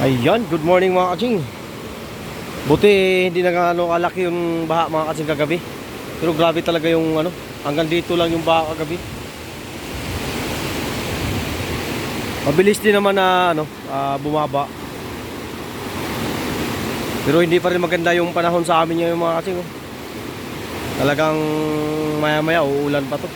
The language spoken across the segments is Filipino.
Ayan, good morning mga kaching. Buti hindi na ano kalaki yung baha mga kaching kagabi. Pero grabe talaga yung ano, hanggang dito lang yung baha kagabi. Mabilis din naman na ano, ah, bumaba. Pero hindi pa rin maganda yung panahon sa amin ngayon mga kaching. Oh. Talagang maya maya uulan pa to.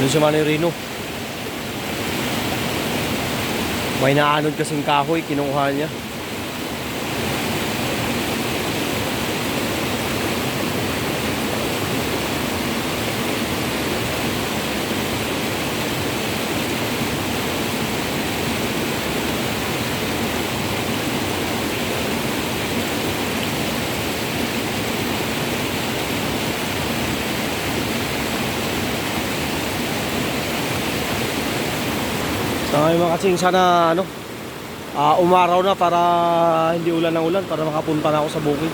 Doon si Manny Rino. May naanod kasing kahoy, kinuha niya. So ngayon mga kasing sana ano, ah, umaraw na para hindi ulan ng ulan para makapunta na ako sa bukid.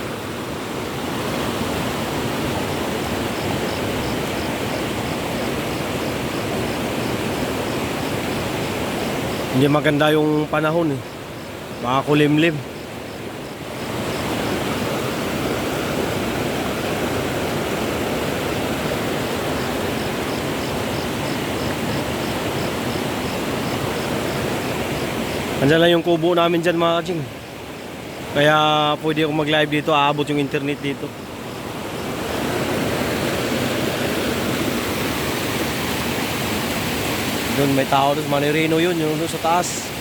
Hindi maganda yung panahon eh. Makakulimlim. Andiyan lang yung kubo namin dyan mga kaching. Kaya pwede akong mag-live dito, aabot yung internet dito. Doon may tao doon, Manirino yun, yung doon sa taas.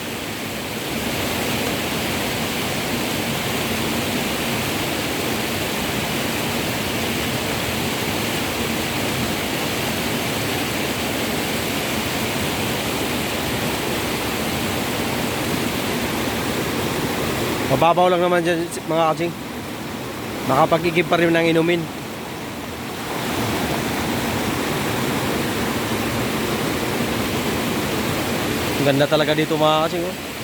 Mababaw lang naman dyan mga kasing. Makapagkikip pa rin ng inumin. Ganda talaga dito mga kasing. Oh.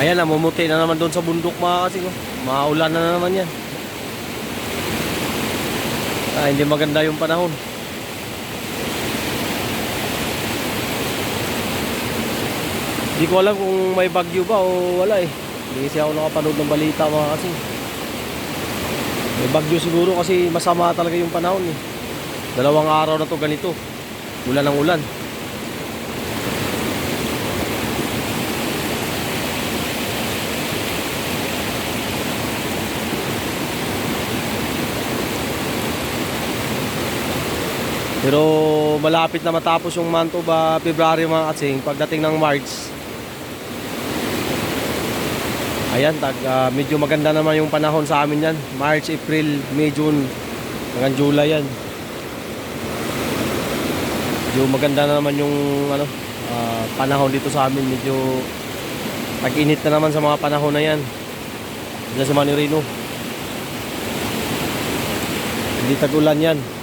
Ayan, namumuti na naman doon sa bundok mga kasing. Oh. Maulan na naman yan. Ah, hindi maganda yung panahon. Hindi ko alam kung may bagyo ba o wala eh. Hindi kasi ako nakapanood ng balita mga kasing. May bagyo siguro kasi masama talaga yung panahon eh. Dalawang araw na to ganito. Ulan ng ulan. Pero malapit na matapos yung month of ah, February mga kasing pagdating ng March. Ayan, tag, ah, medyo maganda naman yung panahon sa amin yan. March, April, May, June, hanggang July yan. Medyo maganda na naman yung ano, ah, panahon dito sa amin. Medyo tag-init na naman sa mga panahon na yan. Diyan sa Manirino. Hindi tag-ulan yan.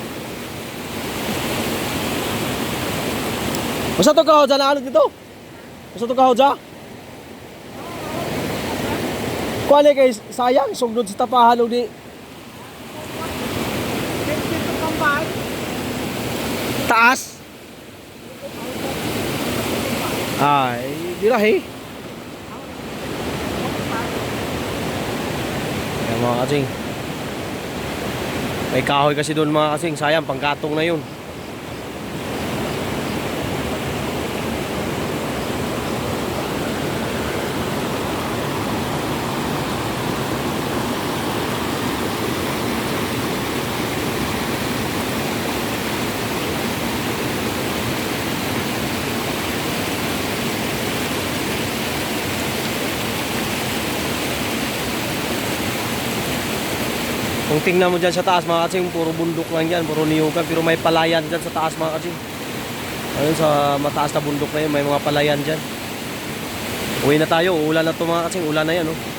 Masa to kaho dyan ano dito? Masa to kaho dyan? Kuha kay sayang sugdod sa tapahan og di taas. Ay, di rahi. Ayan mga kasing. May kahoy kasi doon mga kasing. Sayang, pangkatong na yun. Kung tingnan mo dyan sa taas mga katsing, puro bundok lang dyan, puro niyugan, pero may palayan dyan sa taas mga katsing. Ayun sa mataas na bundok na yun, may mga palayan dyan. Uwi na tayo, ulan na to mga katsing, ulan na yan oh.